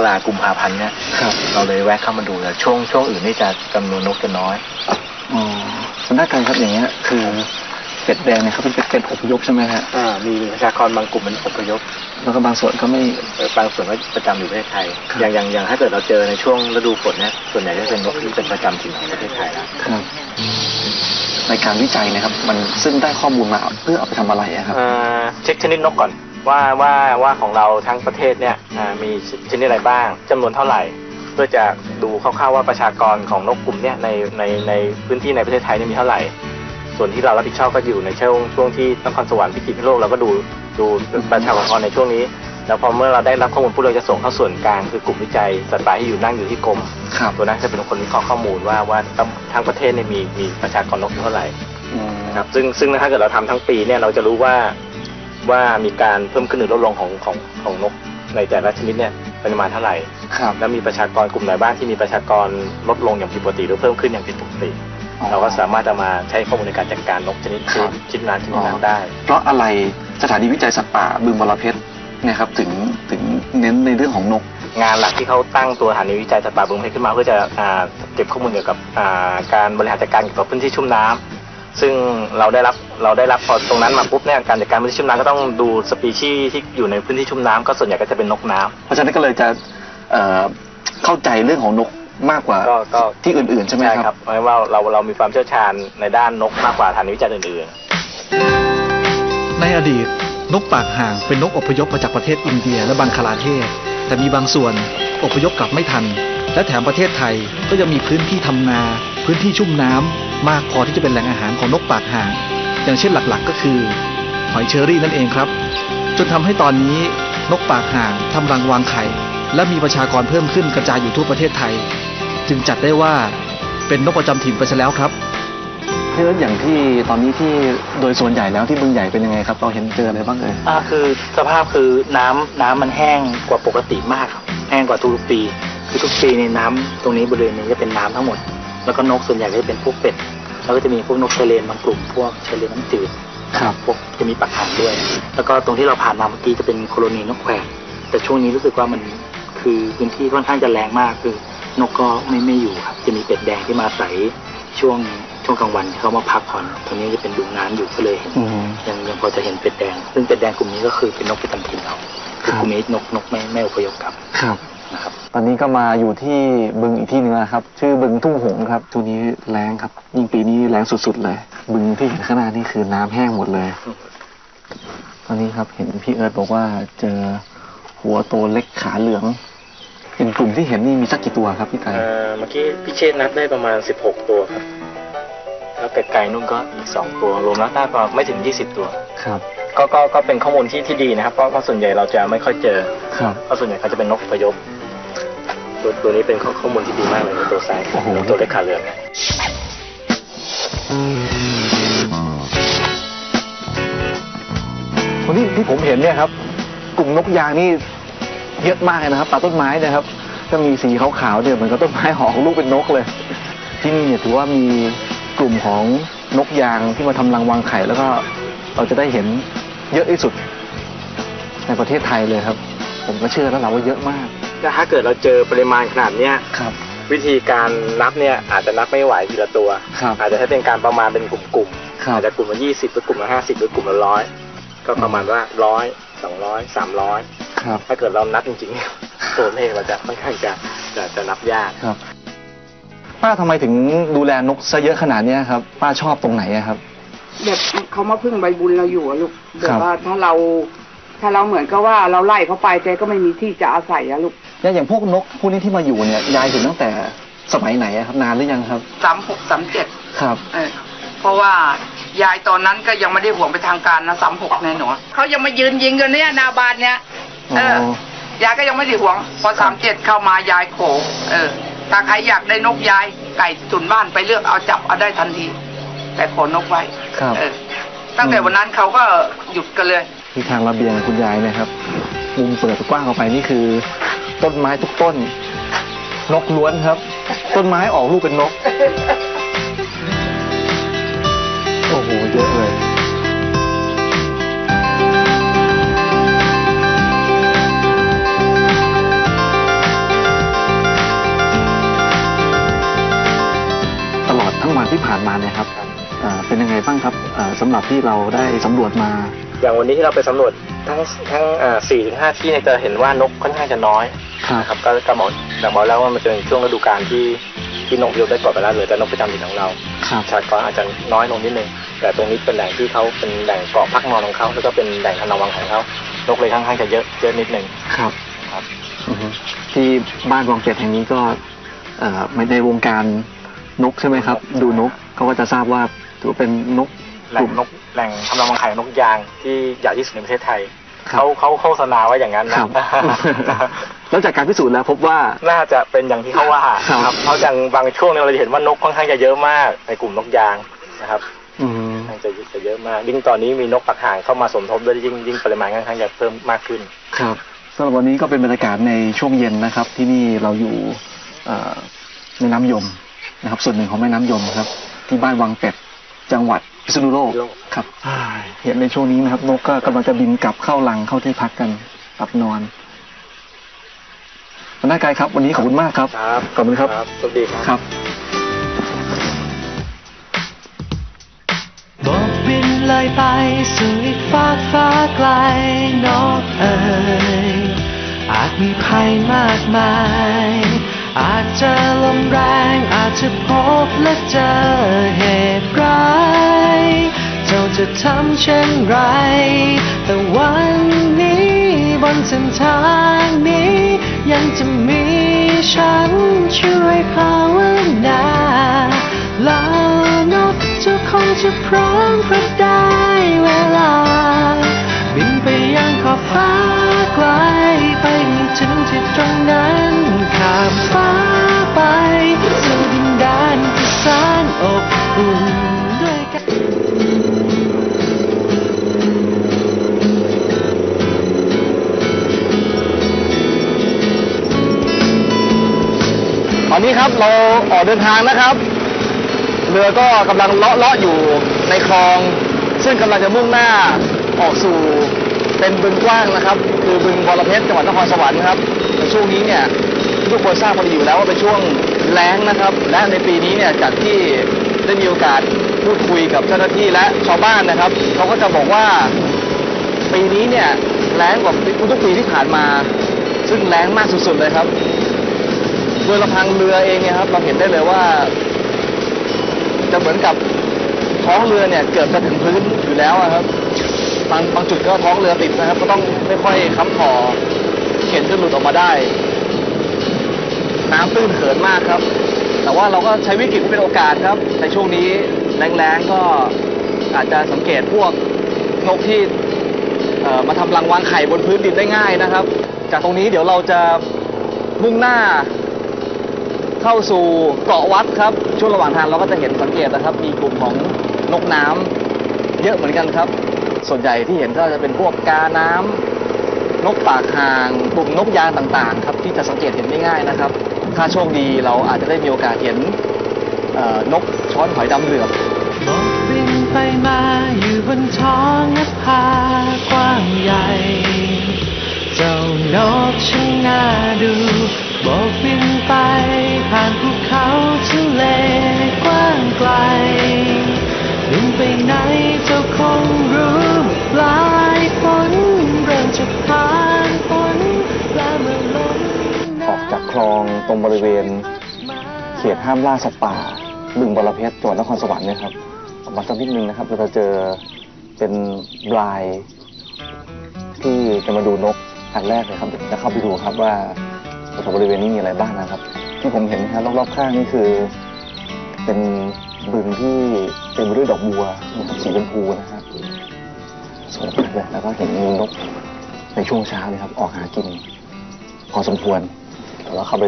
เวลากุมภาพันธ์เนี่ยครับเราเลยแวะเข้ามาดูแต่ช่วงช่วงอื่นนี่จะจำนวนนกจะน้อยอ๋อคุณด้านการครับอย่างเงี้ยคือเป็ดแดงเนี่ยเขาเป็นเป็ดเป็ดอพยพใช่ไหมฮะอ่ามีประชากรบางกลุ่มมันอพยพ แล้วก็บางส่วนก็ไม่เอ่อบางส่วนก็ประจำอยู่ประเทศไทยครับอย่างอย่างอย่างถ้าเกิดเราเจอในช่วงฤดูฝนเนี่ยส่วนใหญ่ก็จะเป็นนกที่เป็นประจำถิ่นของประเทศไทยแล้วครับในการวิจัยนะครับ มันซึ่งได้ข้อมูลมาเพื่อเอาไปทำอะไรอะครับอ่าเช็คชนิดนกก่อน ว่าว่าว่าของเราทั้งประเทศเนี่ยอ่ามีชนิดอะไรบ้างจำนวนเท่าไหร่ เพื่อจะดูคร่าวๆว่าประชากรของนกกลุ่มเนี่ยในในในพื้นที่ในประเทศไทยเนี่ยมีเท่าไหร่ ส่วนที่เรารับผิดชอบก็อยู่ในช่วงช่วงที่นครสวรรค์พิจิตรพิษณุโลกเราก็ดูดูประชากรในช่วงนี้ แล้วพอเมื่อเราได้รับข้อมูลปุ๊บเราจะส่งเข้าส่วนกลางคือกลุ่มวิจัยสัตว์ป่าที่อยู่นั่งอยู่ที่กรมครับตัวนั้นจะเป็นคนวิเคราะห์ข้อมูลว่าว่าทั้งประเทศเนี่ยมีมีประชากรนกเท่าไหร่อืมครับซึ่งซึ่งถ้าเกิดเราทำทั้งปีเนี่ยเราจะรู้ว่า ว่ามีการเพิ่มขึ้นหรือลดลงของของของนกในแต่ละชนิดเนี่ยปริมาณเท่าไหร่ ครับ แล้วมีประชากรกลุ่มไหนบ้างที่มีประชากรลดลงอย่างผิดปกติหรือเพิ่มขึ้นอย่างผิดปกติ อ๋อ เราก็สามารถจะมาใช้ข้อมูลในการจัดการนกชนิดครับชนิดนั้นชนิดนั้นได้ เพราะอะไรสถานีวิจัยสัตว์ป่าบึงบรเพชรเนี่ยครับถึงถึงเน้นในเรื่องของนก งานหลักที่เขาตั้งตัวสถานีวิจัยสัตว์ป่าบึงเพชรขึ้นมาเพื่อจะอ่าเก็บข้อมูลเกี่ยวกับอ่าการบริหารจัดการเกี่ยวกับพื้นที่ชุ่มน้ำ ซึ่งเราได้รับเราได้รับพอตรงนั้นมาปุ๊บเนี่ยการจัดการพื้นที่ชุ่มน้ำก็ต้องดูสปีชีส์ที่อยู่ในพื้นที่ชุ่มน้ำก็ส่วนใหญ่ก็จะเป็นนกน้ำ เพราะฉะนั้นก็เลยจะเอ่อเข้าใจเรื่องของนกมากกว่าก็ก็ ที่อื่นๆใช่ไหมครับ เพราะว่าเราเรามีความเชี่ยวชาญในด้านนกมากกว่าสถานีวิจัยอื่นๆในอดีต นกปากห่างเป็นนกอพยพมาจากประเทศอินเดียและบังคลาเทศ แต่มีบางส่วนอพยพกลับไม่ทัน และแถมประเทศไทยก็ยังมีพื้นที่ทำนา พื้นที่ชุ่มน้ำ มากพอที่จะเป็นแหล่งอาหารของนกปากห่าง อย่างเช่นหลักๆ ก็คือ หอยเชอรี่นั่นเองครับ จนทำให้ตอนนี้นกปากห่างทำรังวางไข่ และมีประชากรเพิ่มขึ้นกระจายอยู่ทั่วประเทศไทย จึงจัดได้ว่าเป็นนกประจำถิ่นไปซะแล้วครับที่แล้วอย่างที่ตอนนี้ที่โดยส่วนใหญ่แล้วที่บึงใหญ่เป็นยังไงครับเราเห็นเจออะไรบ้างเอ่ยอ่าคือสภาพคือน้ำน้ำมันแห้งกว่าปกติมากครับแห้งกว่าทุกปี คือทุกปีในยน้ำตรงนี้บริเวณนี้จะเป็นน้ำทั้งหมด แล้วก็นกส่วนใหญ่ก็จะเป็นพวกเป็ดแล้วก็จะมีพวกนกเชเลนบางกลุ่มพวกเชเลนน้ำจืดครับพวกจะมีปักหางด้วย แล้วก็ตรงที่เราผ่านมาเมื่อกี้จะเป็นโคโลนีนกแขกแต่ช่วงนี้รู้สึกว่ามันคือพื้นที่ค่อนข้างจะแรงมากคือนกก็ไม่ไม่อยู่ครับ จะมีเป็ดแดงที่มาอาศัยช่วงช่วงกลางวันที่เขามาพักผ่อนตรงนี้จะเป็นดูน้ำอยู่ก็เลยเห็นอืมยังยังพอจะเห็นเป็ดแดง ซึ่งเป็ดแดงกลุ่มนี้ก็คือเป็นนกประจำถิ่นเราคือกลุ่มนี้นกนกไม่ไม่อพยพกลับครับ นะครับ ตอนนี้ก็มาอยู่ที่บึงอีกที่หนึงนะครับ ชื่อบึงทุ่งหงส์ครับช่วงนี้แรงครับ ยิ่งปีนี้แรงสุดๆเลย บึงที่เห็นข้างหน้านี่คือน้ำแห้งหมดเลย ตอนนี้ครับเห็นพี่เอิร์ธบอกว่าเจอหัวโตเล็กขาเหลืองเป็นกลุ่มที่เห็นนี่มีสักกี่ตัวครับพี่ไก่เอ่อเมื่อกี้พี่เชษนับได้ประมาณ 16 ตัวครับแล้วเป็ดไก่นุ่นก็อีก 2 ตัวรวมแล้วได้ประมาณไม่ถึง 20 ตัวครับก็ก็ก็เป็นข้อมูลที่ที่ดีนะครับเพราะเพราะส่วนใหญ่เราจะไม่ค่อยเจอครับเพราะส่วนใหญ่เขาจะเป็นนกอพยพ ตัวตัวนี้เป็นข้อข้อมูลที่ดีมากเลยในตัวซ้ายโอ้โหตัวเล็กขาเหลืองเนี่ยวันนี้ที่ผมเห็นเนี่ยครับ กลุ่มนกยางนี่เยอะมากเลยนะครับตามต้นไม้เนะครับ ก็มีสีขาวๆเนี่ยเหมือนกับต้นไม้หอของลูกเป็นนกเลย ที่นี่เนี่ยถือว่ามีกลุ่มของนกยางที่มาทำรังวางไข่แล้วก็เราจะได้เห็นเยอะที่สุด ในประเทศไทยเลยครับ ผมก็เชื่อแล้วเราว่าเยอะมาก ถ้าเกิดเราเจอปริมาณขนาดเนี้ยครับ วิธีการนับเนี่ยอาจจะนับไม่ไหวทีละตัว ครับอาจจะให้เป็นการประมาณเป็นกลุ่มๆครับอาจจะกลุ่มละยี่สิบหรือกลุ่มละห้าสิบหรือกลุ่มละร้อยก็ประมาณว่าร้อยสองร้อยสามร้อยครับ ถ้าเกิดเรานับจริงๆตัวเลขเราจะค่อนข้างจะจะจะนับยาก ครับ ป้าทำไมถึงดูแลนกซะเยอะขนาดเนี้ยครับ ป้าชอบตรงไหนอะครับ แบบเขามาพึ่งใบบุญเราอยู่อะลูกแบครับบว่าถ้าเรา ถ้าเราเหมือนกับว่าเราไล่เขาไปแกก็ไม่มีที่จะอาศัยอะลูก แล้วอย่างพวกนกพวกนี้ที่มาอยู่เนี่ยยายเห็นตั้งแต่สมัยไหนอะครับ นานหรือยังครับ สามหกสามเจ็ดครับ เออเพราะว่ายายตอนนั้นก็ยังไม่ได้ห่วงไปทางการนะสามหกแน่หนูเขายังมายืนยิงกันเนี่ยหนาบานเนี่ย เอออ๋อยายก็ยังไม่ได้ห่วง พอสามเจ็ดเข้ามายายโขเออ ถ้าใครอยากได้นกยายไก่ตุนบ้านไปเลือกเอาจับเอาได้ทันที แต่ขอนกไว้ครับ เออ ตั้งแต่วันนั้นเขาก็หยุดกันเลย ที่ทางระเบียงคุณยายนะครับมุมเปิดกว้างออกไปนี่คือ ต้นไม้ทุกต้น นกล้วนครับ ต้นไม้ออกลูกเป็นนก โอ้โหเยอะเลยตลอดทั้งวันที่ผ่านมาเนี่ยครับเป็นยังไงบ้างครับสำหรับที่เราได้สำรวจมา อย่างวันนี้ที่เราไปสำรวจทั้งทั้งสี่ถึงห้าที่เนี่ยจะเห็นว่านกค่อนข้างจะน้อย นะครับก็ก็บอกแต่บอกแล้วว่ามันจะเป็นช่วงฤดูกาลที่ที่นกพิราบได้กลับไปแล้วเหลือแต่นกประจำถิ่นของเราครับประชากรอาจจะน้อยลงนิดนึงแต่ตรงนี้เป็นแหล่งที่เขาเป็นแหล่งเกาะพักนอนของเขาแล้วก็เป็นแหล่งทำรังวังของเขานกเลยค่อนข้างจะเยอะเยอะนิดนึงครับครับอือฮึที่บ้านวังเป็ดแห่งนี้ก็เอ่อในวงการนกใช่ไหมครับ ดูนกเขาก็จะทราบว่าถือว่าเป็นนกแหล่งนกแหล่งทำรังวังไข่ของนกยางที่ใหญ่ที่สุดในประเทศไทยครับเขาเขาโฆษณาไว้อย่างนั้นคนะรับ แล้วจากการพิสูจน์แล้วพบว่า น่าจะเป็นอย่างที่เขาว่าครับเพราะอย่างบางช่วงเนี่ยเราจะเห็นว่านกค่อนข้างจะเยอะมากในกลุ่มนกยางนะครับอืมค่อนข้างจะจะเยอะมากยิ่งตอนนี้มีนกปักห่างเข้ามาสมทบด้วยยิ่งยิ่งปริมาณค่อนข้างจะเพิ่มมากขึ้น ครับสำหรับวันนี้ก็เป็นบรรยากาศในช่วงเย็นนะครับ ที่นี่เราอยู่เอ่อแม่น้ำยมนะครับ ส่วนหนึ่งของแม่น้ำยมครับ ที่บ้านวังเป็ดจังหวัดพิษณุโลกพิษณุโลกครับอ่าเห็นในช่วงนี้นะครับนกก็กำลังจะบินกลับเข้ารังเข้าที่พักกันหลับนอน หัวหน้ากายครับ วันนี้ขอบคุณมากครับ ครับขอบคุณครับ สวัสดีครับ ครับโบกบินเลยไปสู่อีกฟากฟ้าไกลนกเอ่ยอาจมีภัยมากมาย อาจเจอลมแรง อาจจะพบและเจอเหตุร้ายเจ้าจะทำเช่นไร แต่วันนี้บนเส้นทางนี้ ยังจะมีฉันช่วยภาวนาแล้วนกจะคงจะพร้อมเพราะได้เวลา บินไปยังขอบฟ้าไกลไปถึงที่ตรงนั้นข้ามฟ้าไปสู่ดินแดนที่สน ตอนนี้ครับเราออกเดินทางนะครับ เรือก็กำลังเลาะเลาะอยู่ในคลอง ซึ่งกำลังจะมุ่งหน้าออกสู่เป็นบึงกว้างนะครับ คือบึงบรเพชรจังหวัดนครสวรรค์ครับในช่วงนี้เนี่ยทุกคนทราบพอดีอยู่แล้วว่าเป็นช่วงแล้งนะครับ และในปีนี้เนี่ยจากที่ได้มีโอกาสพูดคุยกับเจ้าหน้าที่และชาวบ้านนะครับเขาก็จะบอกว่าปีนี้เนี่ยแล้งกว่าทุกปีที่ผ่านมา ซึ่งแล้งมากสุดๆเลยครับ โดยลำพังเรือเองเนี่ยครับเราเห็นได้เลยว่า จะเหมือนกับท้องเรือเนี่ยเกือบจะถึงพื้นอยู่แล้วครับบางบางจุดก็ท้องเรือติดนะครับ ก็ต้องค่อยๆค้ำคอเข็นจนหลุดออกมาได้ น้ำตื้นเขินมากครับ แต่ว่าเราก็ใช้วิกฤตเป็นโอกาสครับ ในช่วงนี้แรงๆก็อาจจะสังเกตพวกนกที่มาทำรังวางไข่บนพื้นดินได้ง่ายนะครับ จากตรงนี้เดี๋ยวเราจะมุ่งหน้า เข้าสู่เกาะวัดครับ ช่วงระหว่างทางเราก็จะเห็นสังเกตนะครับ มีกลุ่มของนกน้ำเยอะเหมือนกันครับ ส่วนใหญ่ที่เห็นก็จะเป็นพวกกาน้ำนกปากห่างกลุ่มนกยางต่างๆ ครับ ที่จะสังเกตเห็นได้ง่ายนะครับ ถ้าโชคดีเราอาจจะได้มีโอกาสเห็นนกช้อนหอยดำเหลือบโบกบินไปมาอยู่บนท้องนภากว้างใหญ่ เจ้านกช่างน่าดูบกบินไป ตรงบริเวณ เขตห้ามล่าสัตว์ป่า บึงบรเพชรจังหวัดนครสวรรค์เนี่ยครับออกมาสักนิดนึงนะครับเราจะเจอเป็นบลายที่จะมาดูนกอันแรกเลยครับจะเข้าไปดูครับว่าแถวบริเวณนี้มีอะไรบ้างนะครับ ที่ผมเห็นนะครับรอบๆข้างนี่คือ เป็นบึงที่เต็มไปด้วยดอกบัวนะครับสีชมพูนะฮะสวยมากเลยแล้วก็เห็นมีนกในช่วงเช้าเลยครับ ออกหากิน พอสมควร แล้วเราเ